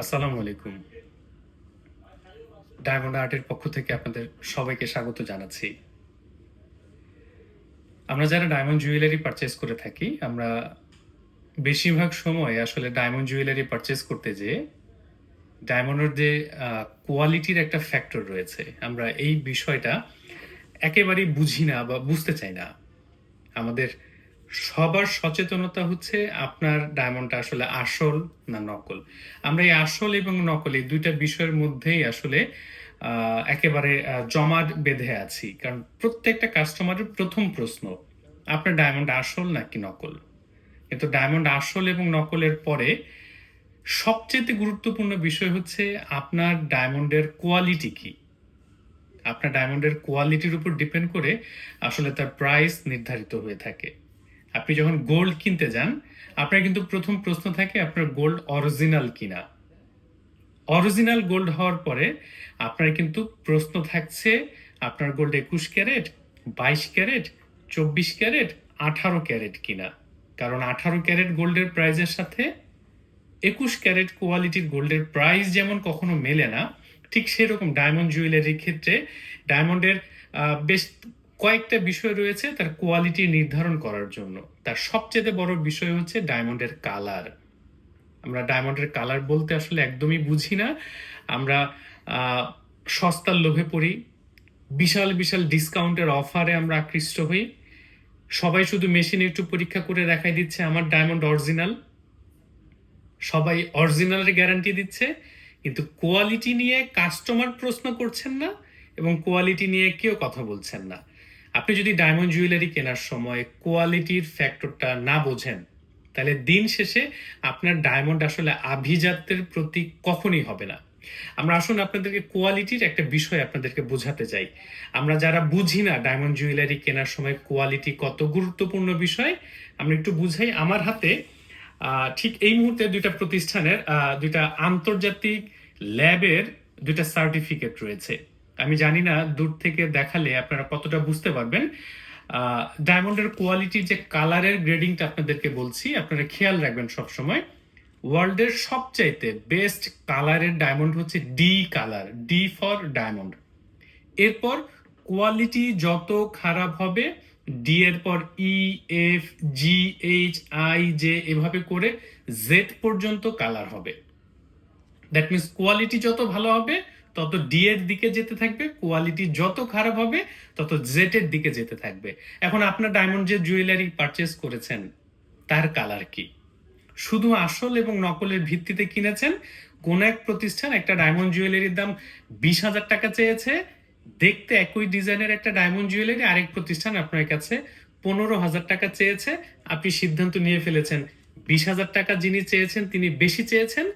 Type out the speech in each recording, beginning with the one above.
আসসালামু আলাইকুম। ডায়মন্ড আর্টের পক্ষ থেকে আপনাদের সবাইকে স্বাগত জানাচ্ছি। আমরা যারা ডায়মন্ড জুয়েলারি পারচেস করে থাকি, আমরা বেশিরভাগ সময় আসলে ডায়মন্ড জুয়েলারি পারচেস করতে যে ডায়মন্ডের যে কোয়ালিটির একটা ফ্যাক্টর রয়েছে। আমরা এই বিষয়টা একেবারেই বুঝি না বা বুঝতে চাই না। আমাদের সবার সচেতনতা হচ্ছে আপনার ডায়মন্ডটা আসলে আসল না নকল? আমরা এই আসল এবং নকল এই দুইটা বিষয়ের মধ্যেই আসলে একেবারে জমাট বেঁধে আছি। কারণ প্রত্যেকটা কাস্টমারের প্রথম প্রশ্ন, আপনার ডায়মন্ড আসল নাকি নকল? কিন্তু ডায়মন্ড আসল এবং নকলের পরে সবচেয়ে গুরুত্বপূর্ণ বিষয় হচ্ছে আপনার ডায়মন্ডের কোয়ালিটি কি? আপনার ডায়মন্ডের কোয়ালিটির উপর ডিপেন্ড করে আসলে তার প্রাইস নির্ধারিত হয়ে থাকে। আপনি যখন গোল্ড কিনতে যান, আপনার কিন্তু প্রথম প্রশ্ন থাকে আপনার গোল্ড অরিজিনাল কিনা। অরিজিনাল গোল্ড হওয়ার পরে আপনার কিন্তু প্রশ্ন থাকছে আপনার গোল্ড একুশ ক্যারেট, বাইশ ক্যারেট, চব্বিশ ক্যারেট, আঠারো ক্যারেট কিনা। কারণ আঠারো ক্যারেট গোল্ডের প্রাইজের সাথে একুশ ক্যারেট কোয়ালিটির গোল্ডের প্রাইস যেমন কখনো মেলে না, ঠিক সেরকম ডায়মন্ড জুয়েলারির ক্ষেত্রে ডায়মন্ডের বেশ কয়েকটা বিষয় রয়েছে তার কোয়ালিটি নির্ধারণ করার জন্য। তার সবচেয়ে বড় বিষয় হচ্ছে ডায়মন্ডের কালার আমরা ডায়মন্ডের কালার বলতে আসলে একদমই বুঝি না। আমরা সস্তার লোভে পড়ি। বিশাল বিশাল ডিসকাউন্টের অফারে আমরা আকৃষ্ট হই। সবাই শুধু মেশিনে একটু পরীক্ষা করে দেখাই দিচ্ছে আমার ডায়মন্ড অরিজিনাল সবাই অরিজিনালের গ্যারান্টি দিচ্ছে। কিন্তু কোয়ালিটি নিয়ে কাস্টমার প্রশ্ন করছেন না এবং কোয়ালিটি নিয়ে কেউ কথা বলছেন না। আপনি যদি ডায়মন্ড জুয়েলারি কেনার সময় কোয়ালিটির ফ্যাক্টরটা না বোঝেন, তাহলে দিন শেষে আপনার ডায়মন্ড আসলে আভিজাত্যের প্রতি কখনই হবে না। আমরা আসুন আপনাদেরকে কোয়ালিটির একটা বিষয় আপনাদেরকে বোঝাতে চাই। আমরা যারা বুঝি না ডায়মন্ড জুয়েলারি কেনার সময় কোয়ালিটি কত গুরুত্বপূর্ণ বিষয়, আমরা একটু বুঝাই। আমার হাতে ঠিক এই মুহূর্তে দুইটা প্রতিষ্ঠানের দুইটা আন্তর্জাতিক ল্যাবের দুইটা সার্টিফিকেট রয়েছে। আমি জানি না, দূর থেকে দেখালে আপনারা কতটা বুঝতে পারবেন। ডায়মন্ডের কোয়ালিটির যে কালারের গ্রেডিংটা আপনাদেরকে বলছি, আপনারা খেয়াল রাখবেন সবসময় ওয়ার্ল্ডের সবচাইতে বেস্ট কালারের ডায়মন্ড হচ্ছে D colour D for diamond এরপর কোয়ালিটি যত খারাপ হবে ডি এর পর E F G H I J এভাবে করে জেড পর্যন্ত কালার হবে। দ্যাট মিনস কোয়ালিটি যত ভালো হবে তত ডি এর দিকে যেতে থাকবে কোয়ালিটি যত খারাপ হবে, তত জেড এর দিকে যেতে থাকবে। এখন আপনার ডায়মন্ড যে জুয়েলারি পারচেস করেছেন, তার কালার কি? শুধু আসল এবং নকলের ভিত্তিতে কিনেছেন, কোন এক প্রতিষ্ঠান একটা ডায়মন্ড জুয়েলারির দাম বিশ হাজার টাকা চেয়েছে, দেখতে একই ডিজাইনের একটা ডায়মন্ড জুয়েলারি আরেক প্রতিষ্ঠান আপনার কাছে পনেরো হাজার টাকা চেয়েছে, আপনি সিদ্ধান্ত নিয়ে ফেলেছেন। বিশ হাজার টাকা যিনি চেয়েছেন, তিনি বেশি চেয়েছেন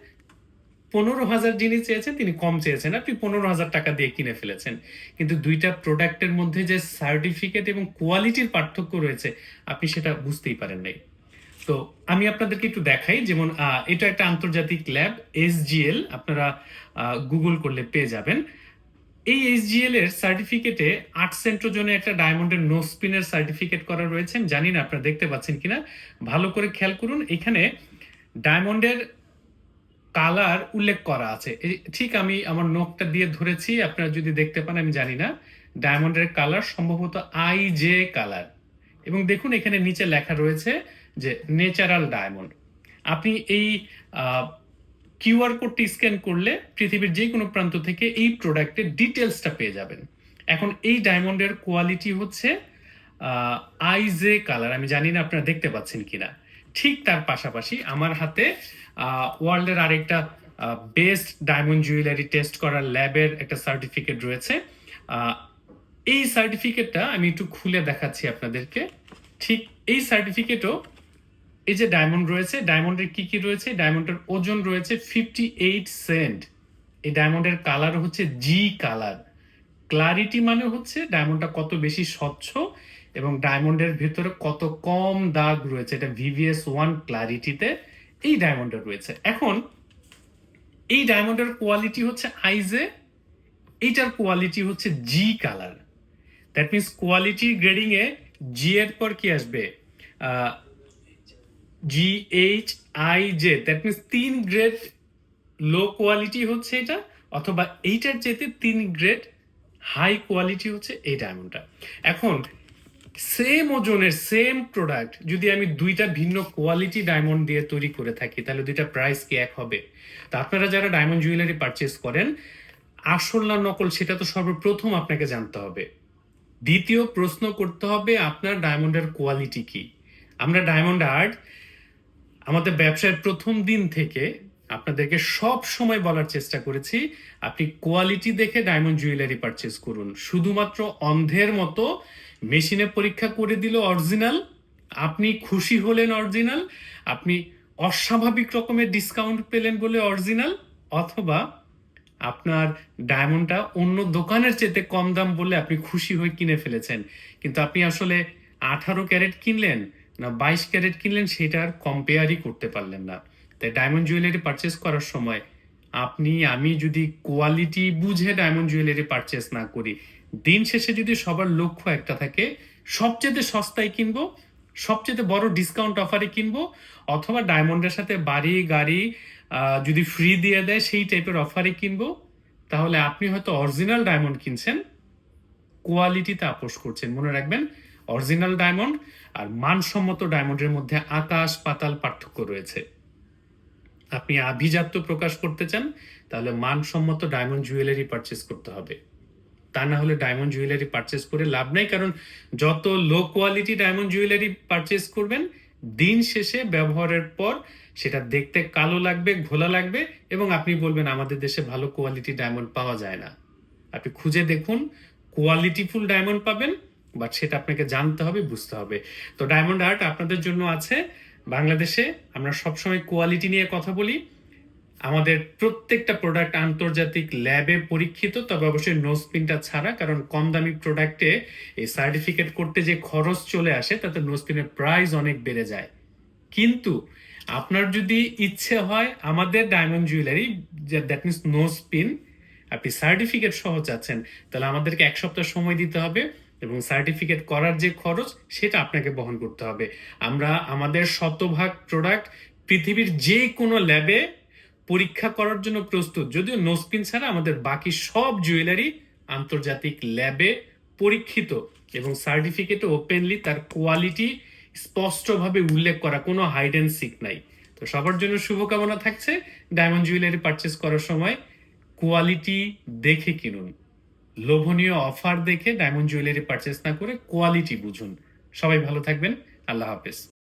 পনেরো হাজার যিনি চেয়েছেন তিনি কম চেয়েছেন। আপনি পনেরো হাজার টাকা দিয়ে কিনে ফেলেছেন। কিন্তু দুইটা প্রোডাক্টের মধ্যে যে সার্টিফিকেট এবং কোয়ালিটির পার্থক্য রয়েছে, আপনি সেটা বুঝতেই পারেন নাই। তো আমি আপনাদেরকে একটু দেখাই, যেমন এটা একটা আন্তর্জাতিক ল্যাব এসজিএল আপনারা গুগল করলে পেয়ে যাবেন। এই এসজিএল এর সার্টিফিকেটে আট সেন্ট্রোজনে একটা ডায়মন্ডের নো স্পিনের সার্টিফিকেট করা রয়েছে। জানি না আপনারা দেখতে পাচ্ছেন কিনা। ভালো করে খেয়াল করুন, এখানে ডায়মন্ডের কালার উল্লেখ করা আছে। ঠিক আমি আমার নখটা দিয়ে ধরেছি, আপনারা যদি দেখতে পান, আমি জানি না। ডায়মন্ডের কালার সম্ভবত আই জে কালার এবং দেখুন, এখানে নিচে লেখা রয়েছে যে নেচারাল ডায়মন্ড আপনি এই কিউআর কোডটি স্ক্যান করলে পৃথিবীর যে কোনো প্রান্ত থেকে এই প্রোডাক্টের ডিটেলসটা পেয়ে যাবেন। এখন এই ডায়মন্ডের কোয়ালিটি হচ্ছে আইজে কালার আমি জানি না আপনারা দেখতে পাচ্ছেন কিনা। ঠিক তার পাশাপাশি আমার হাতে ওয়ার্ল্ডের আরেকটা বেস্ট ডায়মন্ড জুয়েলারি টেস্ট করার ল্যাবের একটা সার্টিফিকেট রয়েছে। এই সার্টিফিকেটটা আমি একটু খুলে দেখাচ্ছি আপনাদেরকে। ঠিক এই সার্টিফিকেটও এই যে ডায়মন্ড রয়েছে ডায়মন্ডের কি কি রয়েছে? ডায়মন্ডের ওজন রয়েছে ফিফটি এইট সেন্ট এই ডায়মন্ডের কালার হচ্ছে জি কালার ক্লারিটি মানে হচ্ছে ডায়মন্ডটা কত বেশি স্বচ্ছ এবং ডায়মন্ডের ভেতরে কত কম দাগ রয়েছে, এটা ভিভিএস ওয়ান ক্লারিটিতে এই ডায়মন্ডের রয়েছে। এখন, এই ডায়মন্ডের কোয়ালিটি হচ্ছে আইজে, এইটার কোয়ালিটি হচ্ছে G colour. That means quality grading A G এর পর কি আসবে? G H I J that means তিন গ্রেড লো কোয়ালিটি হচ্ছে এটা, অথবা এইটার চেয়ে তিন গ্রেড হাই কোয়ালিটি হচ্ছে এই ডায়মন্ডটা। এখন সেম ওজনের সেম প্রোডাক্ট যদি আমি দুইটা ভিন্ন কোয়ালিটি ডায়মন্ড দিয়ে তৈরি করে থাকি, তাহলে দুইটা প্রাইস কি এক হবে? তা আপনারা যারা ডায়মন্ড জুয়েলারি পারচেস করেন আসল না নকল সেটা তো সর্বপ্রথম আপনাকে জানতে হবে। দ্বিতীয় প্রশ্ন করতে হবে আপনার ডায়মন্ডের কোয়ালিটি কি? আমরা ডায়মন্ড আর্ট আমাদের ব্যবসার প্রথম দিন থেকে আপনাদেরকে সব সময় বলার চেষ্টা করেছি, আপনি কোয়ালিটি দেখে ডায়মন্ড জুয়েলারি পারচেস করুন। শুধুমাত্র অন্ধের মতো মেশিনে পরীক্ষা করে দিল অরিজিনাল। আপনি খুশি হলেন অরিজিনাল। আপনি অস্বাভাবিক রকমের ডিসকাউন্ট পেলেন বলে অরিজিনাল। অথবা আপনার ডায়মন্ডটা অন্য দোকানের চেতে কম দাম বলে আপনি খুশি হয়ে কিনে ফেলেছেন। কিন্তু আপনি আসলে আঠারো ক্যারেট কিনলেন না বাইশ ক্যারেট কিনলেন সেটা আর কম্পেয়ারই করতে পারলেন না। তাই ডায়মন্ড জুয়েলারি পারচেস করার সময় আপনি, আমি যদি কোয়ালিটি বুঝে ডায়মন্ড জুয়েলারি পারচেস না করি দিন শেষে যদি সবার লক্ষ্য একটা থাকে, সবচেয়ে সস্তায় কিনবো, সবচেয়ে বড় ডিসকাউন্ট অফারে কিনবো, অথবা ডায়মন্ডের সাথে বাড়ি, গাড়ি যদি ফ্রি দিয়ে দেয়, সেই টাইপের অফারে কিনবো, তাহলে আপনি হয়তো অরিজিনাল ডায়মন্ড কিনছেন কোয়ালিটিতে আপোষ করছেন। মনে রাখবেন অরিজিনাল ডায়মন্ড আর মানসম্মত ডায়মন্ডের মধ্যে আকাশ, পাতাল পার্থক্য রয়েছে। আপনি আভিজাত্য প্রকাশ করতে চান, তাহলে মানসম্মত ডায়মন্ড জুয়েলারি পারচেস করতে হবে। তা না হলে ডায়মন্ড জুয়েলারি পারচেস করে লাভ নাই, কারণ যত low quality diamond jewellery purchase করবেন, দিন শেষে ব্যবহারের পর সেটা দেখতে কালো লাগবে, ঘোলা লাগবে এবং আপনি বলবেন আমাদের দেশে ভালো কোয়ালিটি ডায়মন্ড পাওয়া যায় না। আপনি খুঁজে দেখুন কোয়ালিটিফুল ডায়মন্ড পাবেন বাট সেটা আপনাকে জানতে হবে, বুঝতে হবে। তো ডায়মন্ড আর্ট আপনাদের জন্য আছে। বাংলাদেশে আমরা সবসময় কোয়ালিটি নিয়ে কথা বলি। আমাদের প্রত্যেকটা প্রোডাক্ট আন্তর্জাতিক ল্যাবে পরীক্ষিত, তবে অবশ্যই নোজ পিনটা ছাড়া, কারণ কম দামি প্রোডাক্টে এই সার্টিফিকেট করতে যে খরচ চলে আসে, তাতে নোজ পিনের প্রাইস অনেক বেড়ে যায়। কিন্তু আপনার যদি ইচ্ছে হয়, আমাদের diamond jewellery that means nose pin আপনি সার্টিফিকেট সহ চাচ্ছেন, তাহলে আমাদেরকে এক সপ্তাহ সময় দিতে হবে এবং সার্টিফিকেট করার যে খরচ, সেটা আপনাকে বহন করতে হবে। আমরা আমাদের শতভাগ প্রোডাক্ট পৃথিবীর যে কোনো ল্যাবে পরীক্ষা করার জন্য প্রস্তুত। যদিও নোসপিন ছাড়া আমাদের বাকি সব জুয়েলারি আন্তর্জাতিক ল্যাবে পরীক্ষিত এবং সার্টিফিকেটে ওপেনলি তার কোয়ালিটি স্পষ্টভাবে উল্লেখ করা, কোনো হাইড অ্যান্ড সিক নাই। তো সবার জন্য শুভকামনা থাকছে ডায়মন্ড জুয়েলারি পারচেস করার সময়। কোয়ালিটি দেখে কিনুন। লোভনীয় অফার দেখে ডায়মন্ড জুয়েলারি পারচেস না করে কোয়ালিটি বুঝুন। সবাই ভালো থাকবেন। আল্লাহ হাফেজ।